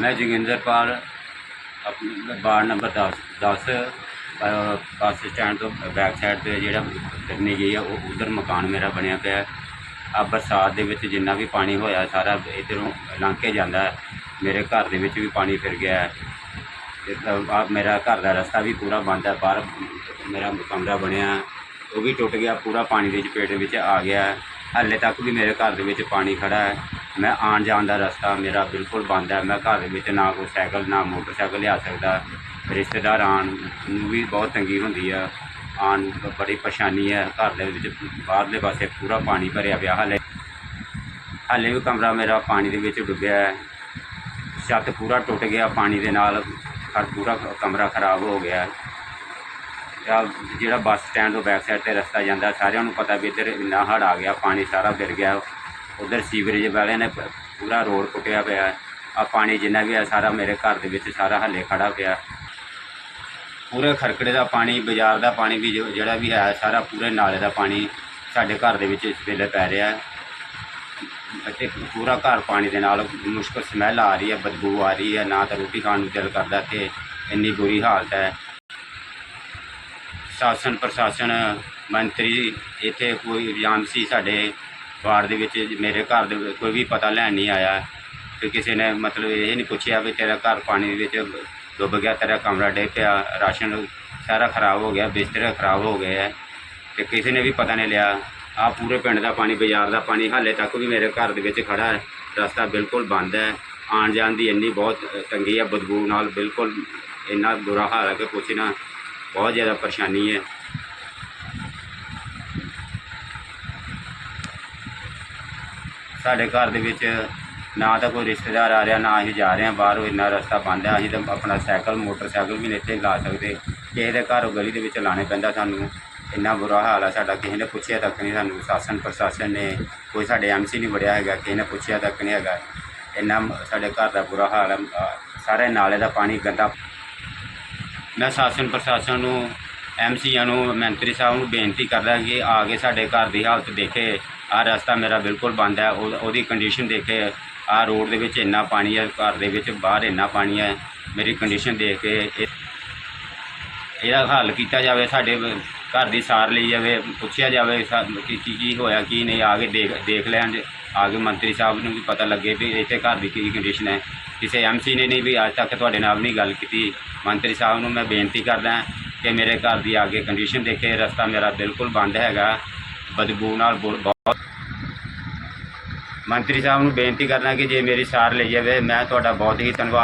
ਮੈਂ Joginderpal ward number 10 10 bus stand ਤੋਂ back side ਤੇ ਜਿਹੜਾ ਕਰਨੀ ਗਈ ਆ, ਉਹ ਉਧਰ ਮਕਾਨ ਮੇਰਾ ਬਣਿਆ ਪਿਆ ਆ ਬਰਸਾਤ ਦੇ ਵਿੱਚ ਜਿੰਨਾ ਵੀ ਪਾਣੀ ਹੋਇਆ, ਸਾਰਾ ਇਧਰੋਂ ਲੰਘ ਕੇ ਜਾਂਦਾ ਹੈ। ਮੇਰੇ ਘਰ ਦੇ ਵਿੱਚ ਵੀ ਪਾਣੀ ਫਿਰ ਗਿਆ ਹੈ ਆ ਮੇਰਾ ਘਰ ਦਾ ਰਸਤਾ ਵੀ ਪੂਰਾ ਬੰਦ ਹੈ, ਬਾਹਰ ਮੇਰਾ ਕਮਰਾ ਬਣਿਆ ਉਹ ਵੀ ਟੁੱਟ ਗਿਆ, ਪੂਰਾ ਪਾਣੀ ਦੇ ਚਪੇਟ ਵਿੱਚ ਆ ਗਿਆ ਹੈ। ਹਾਲੇ ਤੱਕ ਵੀ ਮੇਰੇ ਘਰ ਦੇ ਵਿੱਚ ਪਾਣੀ ਖੜਾ ਹੈ ਮੈਂ ਆਉਣ ਜਾਣ ਦਾ ਰਸਤਾ ਮੇਰਾ ਬਿਲਕੁਲ ਬੰਦ ਹੈ। ਮੈਂ ਘਰ ਦੇ ਵਿੱਚ ਨਾ ਕੋਈ ਸਾਈਕਲ, ਨਾ ਮੋਟਰਸਾਈਕਲ ਲਿਆ ਸਕਦਾ। ਰਿਸ਼ਤੇਦਾਰ ਆਉਣ ਨੂੰ ਵੀ ਬਹੁਤ ਤੰਗੀ ਹੁੰਦੀ ਆ। ਆਉਣ ਬੜੀ ਪਰੇਸ਼ਾਨੀ ਹੈ। ਘਰ ਦੇ ਵਿੱਚ ਬਾਹਰਲੇ ਪਾਸੇ ਪੂਰਾ ਪਾਣੀ ਭਰਿਆ ਪਿਆ। ਹਾਲੇ ਹਾਲੇ ਵੀ ਕਮਰਾ ਮੇਰਾ ਪਾਣੀ ਦੇ ਵਿੱਚ ਡੁੱਬਿਆ ਹੈ। ਛੱਤ ਪੂਰਾ ਟੁੱਟ ਗਿਆ ਪਾਣੀ ਦੇ ਨਾਲ। ਘਰ ਪੂਰਾ ਕਮਰਾ ਖਰਾਬ ਹੋ ਗਿਆ ਜਿਹੜਾ ਬੱਸ ਸਟੈਂਡ ਤੋਂ ਬੈਕ ਸਾਈਡ ਤੇ ਰਸਤਾ ਜਾਂਦਾ, ਸਾਰਿਆਂ ਨੂੰ ਪਤਾ ਵੀ ਇੱਧਰ ਇੰਨਾ ਹੜ੍ਹ ਆ ਗਿਆ, ਪਾਣੀ ਸਾਰਾ ਫਿਰ ਗਿਆ। ਉਧਰ ਸੀਵਰੇਜ ਵਾਲਿਆਂ ਨੇ ਪ- ਪੂਰਾ ਰੋਡ ਪੁੱਟਿਆ ਪਿਆ ਆ ਪਾਣੀ ਜਿੰਨਾ ਵੀ ਹੈ, ਸਾਰਾ ਮੇਰੇ ਘਰ ਦੇ ਵਿੱਚ ਸਾਰਾ ਹੱਲੇ ਖੜਾ ਪਿਆ ਪੂਰੇ ਖਰਕੜੇ ਦਾ ਪਾਣੀ, ਬਾਜ਼ਾਰ ਦਾ ਪਾਣੀ ਵੀ ਜੋ- ਜਿਹੜਾ ਵੀ ਹੈ, ਸਾਰਾ ਪੂਰੇ ਨਾਲੇ ਦਾ ਪਾਣੀ ਸਾਡੇ ਘਰ ਦੇ ਵਿੱਚ ਇਸ ਵੇਲੇ ਪੈ ਰਿਹਾ ਹੈ। ਅਤੇ ਪੂਰਾ ਘਰ ਪਾਣੀ ਦੇ ਨਾਲ ਮੁਸ਼ਕਲ ਸਮੈਲ ਆ ਰਹੀ ਹੈ, ਬਦਬੂ ਆ ਰਹੀ ਹੈ। ਨਾ ਤਾਂ ਰੋਟੀ ਖਾਣ ਨੂੰ ਦਿਲ ਕਰਦਾ ਤੇ ਇੰਨੀ ਬੁਰੀ ਹਾਲਤ ਹੈ। ਸ਼ਾਸਨ ਪ੍ਰਸ਼ਾਸਨ ਮੰਤਰੀ, ਇੱਥੇ ਕੋਈ ਇਲਜ਼ਾਮ ਸੀ ਸਾਡੇ ਵਾਰਡ ਦੇ ਵਿੱਚ ਮੇਰੇ ਘਰ ਦੇ ਕੋਈ ਵੀ ਪਤਾ ਲੈਣ ਨਹੀਂ ਆਇਆ। ਤੇ ਕਿਸੇ ਨੇ ਮਤਲਬ ਇਹ ਨਹੀਂ ਪੁੱਛਿਆ ਵੀ ਤੇਰਾ ਘਰ ਪਾਣੀ ਦੇ ਵਿੱਚ ਡੁੱਬ ਗਿਆ, ਤੇਰਾ ਕਮਰਾ ਡਿੱਗ ਪਿਆ, ਰਾਸ਼ਨ ਸਾਰਾ ਖਰਾਬ ਹੋ ਗਿਆ, ਬਿਸਤਰੇ ਖਰਾਬ ਹੋ ਗਏ ਹੈ ਤੇ ਕਿਸੇ ਨੇ ਵੀ ਪਤਾ ਨਹੀਂ ਲਿਆ। ਆ ਪੂਰੇ ਪਿੰਡ ਦਾ ਪਾਣੀ, ਬਾਜ਼ਾਰ ਦਾ ਪਾਣੀ ਹਾਲੇ ਤੱਕ ਵੀ ਮੇਰੇ ਘਰ ਦੇ ਵਿੱਚ ਖੜਾ ਹੈ। ਰਸਤਾ ਬਿਲਕੁਲ ਬੰਦ ਹੈ। ਆਉਣ ਜਾਣ ਦੀ ਇੰਨੀ ਬਹੁਤ ਤੰਗੀ ਹੈ, ਬਦਬੂ ਨਾਲ ਬਿਲਕੁਲ ਇੰਨਾ ਬੁਰਾ ਹਾਲ ਹੈ ਕਿ ਪੁੱਛਣਾ ਬਹੁਤ ਜ਼ਿਆਦਾ ਪਰੇਸ਼ਾਨੀ ਹੈ। ਸਾਡੇ ਘਰ ਦੇ ਵਿੱਚ ਨਾ ਤਾਂ ਕੋਈ ਰਿਸ਼ਤੇਦਾਰ ਆ ਰਿਹਾ, ਨਾ ਅਸੀਂ ਜਾ ਰਹੇ ਹਾਂ ਬਾਹਰੋਂ, ਇੰਨਾ ਰਸਤਾ ਬੰਦ ਹੈ ਅਸੀਂ ਤਾਂ ਆਪਣਾ ਸਾਈਕਲ, ਮੋਟਰਸਾਈਕਲ ਵੀ ਨਹੀਂ ਇੱਥੇ ਲਾ ਸਕਦੇ। ਕਿਸੇ ਦੇ ਘਰੋਂ ਗਲੀ ਦੇ ਵਿੱਚ ਲਾਣੇ ਪੈਂਦਾ ਸਾਨੂੰ। ਇੰਨਾ ਬੁਰਾ ਹਾਲ ਹੈ ਸਾਡਾ, ਕਿਸੇ ਨੇ ਪੁੱਛਿਆ ਤੱਕ ਨਹੀਂ ਸਾਨੂੰ। ਸ਼ਾਸਨ ਪ੍ਰਸ਼ਾਸਨ ਨੇ, ਕੋਈ ਸਾਡੇ ਐਮਸੀ ਨਹੀਂ ਵੜਿਆ ਹੈਗਾ, ਕਿਸੇ ਨੇ ਪੁੱਛਿਆ ਤੱਕ ਨਹੀਂ ਹੈਗਾ। ਇੰਨਾ ਸਾਡੇ ਘਰ ਦਾ ਬੁਰਾ ਹਾਲ ਹੈ ਸਾਰੇ ਨਾਲੇ ਦਾ ਪਾਣੀ ਗੰਦਾ। ਮੈਂ ਸ਼ਾਸਨ ਪ੍ਰਸ਼ਾਸਨ ਨੂੰ ਐਮਸੀਆਂ ਨੂੰ, ਮੰਤਰੀ ਸਾਹਿਬ ਨੂੰ ਬੇਨਤੀ ਕਰਦਾ ਕਿ ਆ ਕੇ ਸਾਡੇ ਘਰ ਦੀ ਹਾਲਤ ਦੇਖੇ। ਆ ਰਸਤਾ ਮੇਰਾ ਬਿਲਕੁਲ ਬੰਦ ਹੈ। ਉਹ- ਉਹਦੀ ਕੰਡੀਸ਼ਨ ਦੇਖੇ। ਆ ਰੋਡ ਦੇ ਵਿੱਚ ਇੰਨਾ ਪਾਣੀ ਹੈ, ਘਰ ਦੇ ਵਿੱਚ ਬਾਹਰ ਇੰਨਾ ਪਾਣੀ ਹੈ। ਮੇਰੀ ਕੰਡੀਸ਼ਨ ਦੇਖ ਕੇ ਇਹ- ਇਹਦਾ ਹੱਲ ਕੀਤਾ ਜਾਵੇ, ਸਾਡੇ ਵ- ਘਰ ਦੀ ਸਾਰ ਲਈ ਜਾਵੇ, ਪੁੱਛਿਆ ਜਾਵੇ ਸਾ- ਕਿ ਕੀ ਕੀ ਹੋਇਆ, ਕੀ ਨਹੀਂ, ਆ ਕੇ ਦੇਖ ਦੇਖ ਲੈਣ ਆ ਕੇ ਮੰਤਰੀ ਸਾਹਿਬ ਨੂੰ ਵੀ ਪਤਾ ਲੱਗੇ ਵੀ ਇੱਥੇ ਘਰ ਦੀ ਕੀ ਕੰਡੀਸ਼ਨ ਹੈ। ਕਿਸੇ ਐਮਸੀ ਨੇ ਨਹੀਂ ਵੀ ਅੱਜ ਤੱਕ ਤੁਹਾਡੇ ਨਾਲ ਵੀ ਨਹੀਂ ਗੱਲ ਕੀਤੀ। ਮੰਤਰੀ ਸਾਹਿਬ ਨੂੰ ਮੈਂ ਬੇਨਤੀ ਕਰਦਾ ਕਿ ਮੇਰੇ ਘਰ ਦੀ ਆ ਕੇ ਕੰਡੀਸ਼ਨ ਦੇਖੇ, ਰਸਤਾ ਮੇਰਾ ਬਿਲਕੁਲ ਬੰਦ ਹੈਗਾ। ਬਦਬੂ ਨਾਲ ਬਹੁਤ ਬਹੁਤ- ਮੰਤਰੀ ਸਾਹਿਬ ਨੂੰ ਬੇਨਤੀ ਕਰਨਾ ਕਿ ਜੇ ਮੇਰੀ ਸਾਰ ਲਈ ਜਾਵੇ, ਮੈਂ ਤੁਹਾਡਾ ਬਹੁਤ ਹੀ ਧੰਨਵਾਦ